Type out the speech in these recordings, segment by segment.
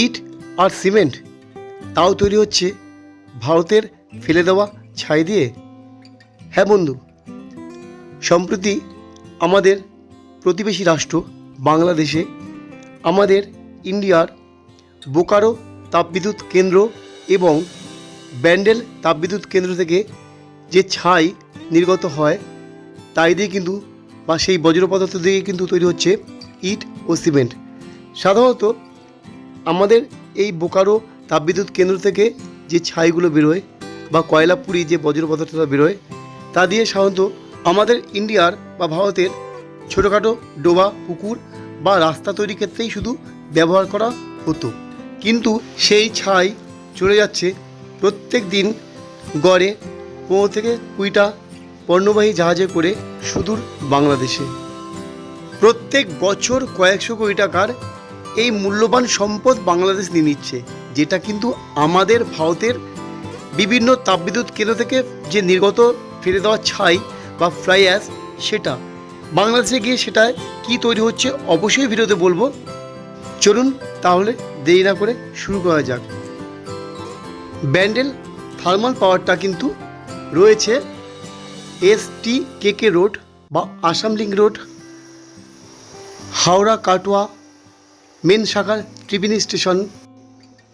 ইট আর cement, তাও তৈরি হচ্ছে ভারতের ফেলে দেওয়া ছাই দিয়ে। হ্যাঁ বন্ধু, সম্প্রতি আমাদের প্রতিবেশী রাষ্ট্র বাংলাদেশে আমাদের ইন্ডিয়ার বোকারো তাপবিদ্যুৎ কেন্দ্র এবং ব্যান্ডেল তাপবিদ্যুৎ কেন্দ্র থেকে যে ছাই নির্গত হয়, তাই দিয়ে কিন্তু বা সেই বজ্র পদার্থ দিয়ে কিন্তু তৈরি হচ্ছে ইট ও সিমেন্ট। সাধারণত আমাদের এই বোকারো তাপবিদ্যুৎ কেন্দ্র থেকে যে ছাইগুলো বেরোয় বা কয়লা পুরি যে বজ্র পদার্থটা বেরোয়, তা দিয়ে সাধারণত আমাদের ইন্ডিয়ার বা ভারতের ছোটোখাটো ডোবা, পুকুর বা রাস্তা তৈরির ক্ষেত্রেই শুধু ব্যবহার করা হতো। কিন্তু সেই ছাই চলে যাচ্ছে প্রত্যেক দিন গড়ে পনেরো থেকে কুড়িটা পণ্যবাহী জাহাজে করে সুদূর বাংলাদেশে। প্রত্যেক বছর কয়েকশো কোটি টাকার এই মূল্যবান সম্পদ বাংলাদেশ নিয়ে নিচ্ছে, যেটা কিন্তু আমাদের ভারতের বিভিন্ন তাপবিদ্যুৎ কেন্দ্র থেকে যে নির্গত ফেলে দেওয়া ছাই বা ফ্লাই অ্যাশ, সেটা। বাংলাদেশে গিয়ে সেটা কি তৈরি হচ্ছে, অবশ্যই ভিডিওতে বলব। চলুন তাহলে দেরি না করে শুরু করা যাক। ব্যান্ডেল থার্মাল পাওয়ারটা কিন্তু রয়েছে এস টি কে কে রোড বা Assam link road, Howrah Katwa main শাখার ত্রিবেণী স্টেশন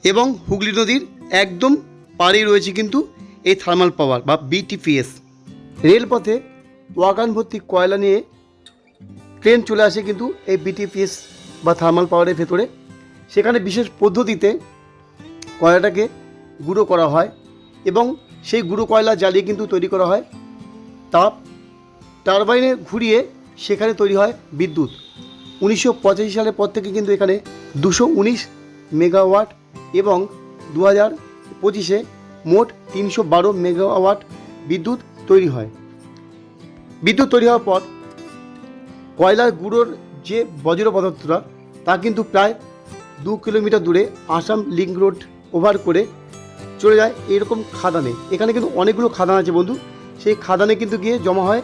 এবং হুগলি নদীর একদম পাড়েই রয়েছে কিন্তু এই থার্মাল পাওয়ার বা বিটিপিএস রেলপথে ওয়াগান ভর্তি কয়লা নিয়ে ট্রেন চলে আসে কিন্তু এই বিটিপিএস বা থার্মাল পাওয়ারের ভেতরে। সেখানে বিশেষ পদ্ধতিতে কয়লাটাকে গুঁড়ো করা হয় এবং সেই গুঁড়ো কয়লা জ্বালিয়ে কিন্তু তৈরি করা হয়। তাপ টারবাইনে ঘুরিয়ে সেখানে তৈরি হয় বিদ্যুৎ। উনিশশো পঁচাশি সালের পর থেকে কিন্তু এখানে দুশো উনিশ মেগাওয়াট এবং দু হাজার পঁচিশে মোট তিনশো বারো মেগাওয়াট বিদ্যুৎ তৈরি হয়। বিদ্যুৎ তৈরি হওয়ার পর কয়লার গুঁড়োর যে বজ্র পদার্থটা, তা কিন্তু প্রায় দু কিলোমিটার দূরে আসাম লিঙ্ক রোড ওভার করে চলে যায় এরকম খাদানে। এখানে কিন্তু অনেকগুলো খাদান আছে বন্ধু। সেই খাদানে কিন্তু গিয়ে জমা হয়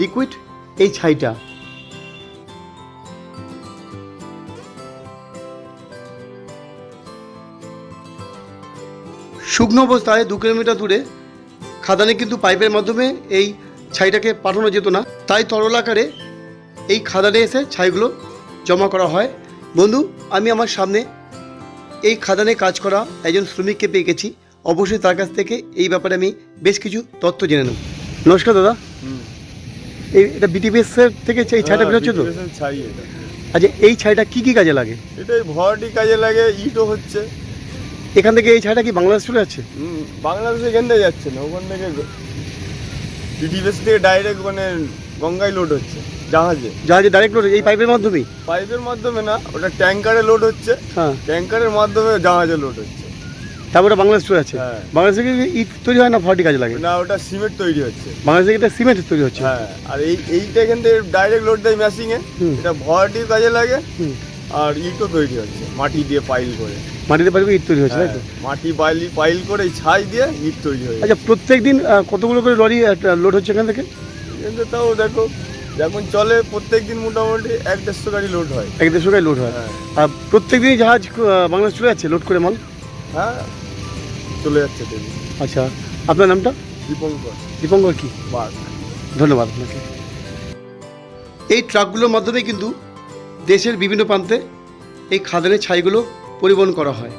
লিকুইড এই ছাইটা শুকনো অবস্থায় দু কিলোমিটার দূরে খাদানে কিন্তু পাইপের মাধ্যমে এই ছাইটাকে পাঠানো যেত না। তাই তরল আকারে এই খাদানে এসে ছাইগুলো জমা করা হয়। বন্ধু আমি আমার সামনে এই খাদানে কাজ করা একজন শ্রমিককে পেয়ে গেছি। অবশ্যই তার কাছ থেকে এই ব্যাপারে আমি বেশ কিছু তথ্য জেনে নেব। নমস্কার দাদা। এই এটা বিটিপিএস এর থেকে এই ছাইটা বেরোচ্ছে তো? আচ্ছা এই ছাইটা কি কি কাজে লাগে? এটা ভরাটি কাজে লাগে ইটও হচ্ছে। এখান থেকে এই ছাইটা কি বাংলাদেশ চলে যাচ্ছে? হুম, বাংলাদেশে এখান থেকে যাচ্ছে না ওখান থেকে বিটিভিএস থেকে ডাইরেক্ট মানে গঙ্গায় লোড হচ্ছে জাহাজে। জাহাজে ডাইরেক্ট লোড এই পাইপের মাধ্যমেই? পাইপের মাধ্যমে না ওটা ট্যাঙ্কারে লোড হচ্ছে হ্যাঁ। ট্যাঙ্কারের মাধ্যমে জাহাজে লোড হচ্ছে। তারপরে বাংলাদেশ চলে যাচ্ছে। হ্যাঁ। বাংলাদেশে কি ইট তৈরি হয় না ভরাটি কাজে লাগে? না ওটা সিমেন্ট তৈরি হচ্ছে। বাংলাদেশে এটা সিমেন্ট তৈরি হচ্ছে? হ্যাঁ আর এই এইটা এখান থেকে ডাইরেক্ট লোড দেয় মেশিনে এটা ভরাটির কাজে লাগে। হুম। আর ইটও তৈরি হচ্ছে মাটি দিয়ে পাইল করে। মাটিতে পাইপে ইট তৈরি হচ্ছে তাই তো? হ্যাঁ, মাটি পাইল পাইল করে এই ছাই দিয়ে ইট তৈরি হয়ে আচ্ছা প্রত্যেক দিন কতগুলো করে লরি লোড হচ্ছে এখান থেকে? কিন্তু তাও দেখো যখন চলে প্রত্যেক দিন মোটামুটি এক দেড়শো গাড়ি লোড হয়। এক দেড়শো গাড়ি লোড হয়। হ্যাঁ। আর প্রত্যেক দিনই জাহাজ বাংলাদেশ চলে যাচ্ছে লোড করে মাল? হ্যাঁ চলে যাচ্ছে আচ্ছা আপনার নামটা? দীপঙ্কর। দীপঙ্কর কি? বাঘ ধন্যবাদ আপনাকে। এই ট্রাকগুলোর মাধ্যমে কিন্তু দেশের বিভিন্ন প্রান্তে এই খাদানের ছাইগুলো পরিবহন করা হয়।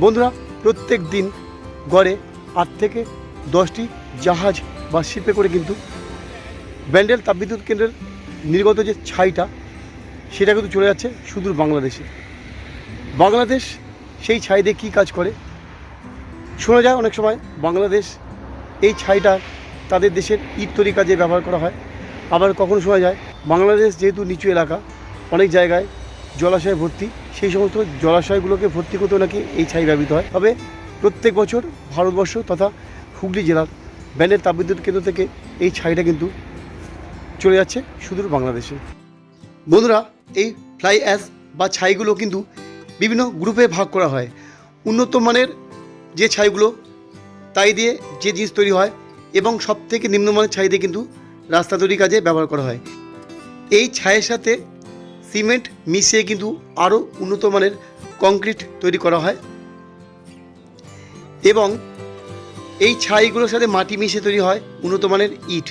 বন্ধুরা, প্রত্যেক দিন গড়ে আট থেকে দশটি জাহাজ বা শিল্পে করে কিন্তু ব্যান্ডেল তাপবিদ্যুৎ কেন্দ্রের নির্গত যে ছাইটা, সেটা কিন্তু চলে যাচ্ছে সুদূর বাংলাদেশে। বাংলাদেশ সেই ছাই দিয়ে কী কাজ করে? শোনা যায় অনেক সময় বাংলাদেশ এই ছাইটা তাদের দেশের ইট তৈরি কাজে ব্যবহার করা হয়। আবার কখনো শোনা যায়, বাংলাদেশ যেহেতু নিচু এলাকা, অনেক জায়গায় জলাশয় ভর্তি, সেই সমস্ত জলাশয়গুলোকে ভর্তি করতেও নাকি এই ছাই ব্যবহৃত হয়। তবে প্রত্যেক বছর ভারতবর্ষ তথা হুগলি জেলার ব্যানের তাপবিদ্যুৎ কেন্দ্র থেকে এই ছাইটা কিন্তু চলে যাচ্ছে সুদূর বাংলাদেশে। বন্ধুরা, এই ফ্লাই অ্যাশ বা ছাইগুলো কিন্তু বিভিন্ন গ্রুপে ভাগ করা হয়। উন্নত মানের যে ছাইগুলো, তাই দিয়ে যে জিনিস তৈরি হয় এবং সব থেকে নিম্নমানের ছাই দিয়ে কিন্তু রাস্তা তৈরি কাজে ব্যবহার করা হয়। এই ছাইয়ের সাথে সিমেন্ট মিশিয়ে কিন্তু আরও উন্নত মানের কংক্রিট তৈরি করা হয় এবং এই ছাইগুলোর সাথে মাটি মিশিয়ে তৈরি হয় উন্নত মানের ইট।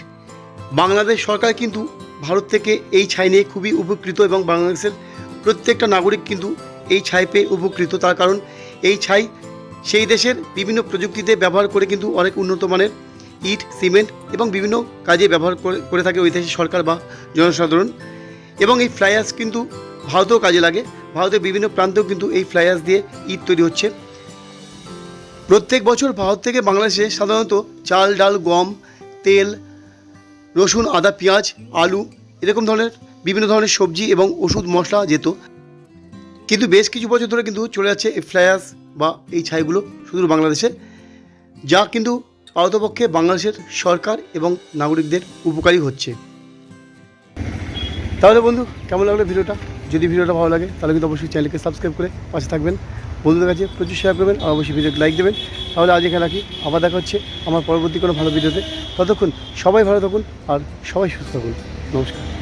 বাংলাদেশ সরকার কিন্তু ভারত থেকে এই ছাই নিয়ে খুবই উপকৃত এবং বাংলাদেশের প্রত্যেকটা নাগরিক কিন্তু এই ছাই পেয়ে উপকৃত। তার কারণ এই ছাই সেই দেশের বিভিন্ন প্রযুক্তিতে ব্যবহার করে কিন্তু অনেক উন্নত মানের ইট, সিমেন্ট এবং বিভিন্ন কাজে ব্যবহার করে থাকে ঐতিহাসিক সরকার বা জনসাধারণ। এবং এই ফ্লাইয়ার্স কিন্তু ভারতেও কাজে লাগে। ভারতের বিভিন্ন প্রান্তেও কিন্তু এই ফ্লাইয়ার্স দিয়ে ইট তৈরি হচ্ছে। প্রত্যেক বছর ভারত থেকে বাংলাদেশে সাধারণত চাল, ডাল, গম, তেল, রসুন, আদা, পেঁয়াজ, আলু এরকম ধরনের বিভিন্ন ধরনের সবজি এবং ওষুধ, মশলা যেত। কিন্তু বেশ কিছু বছর ধরে কিন্তু চলে যাচ্ছে এই ফ্লায়ার্স বা এই ছাইগুলো শুধু বাংলাদেশে। যা কিন্তু পারতপক্ষে বাংলাদেশের সরকার এবং নাগরিকদের উপকারী হচ্ছে। তাহলে বন্ধু, কেমন লাগল ভিডিওটা? যদি ভিডিওটা ভালো লাগে, তাহলে কিন্তু অবশ্যই চ্যানেলকে সাবস্ক্রাইব করে পাশে থাকবেন। বন্ধুদের কাছে প্রচুর শেয়ার করবেন আর অবশ্যই ভিডিওটি লাইক দেবেন। তাহলে আজ এখানে রাখি। আবার দেখা হচ্ছে আমার পরবর্তী কোনো ভালো ভিডিওতে। ততক্ষণ সবাই ভালো থাকুন আর সবাই সুস্থ থাকুন। নমস্কার।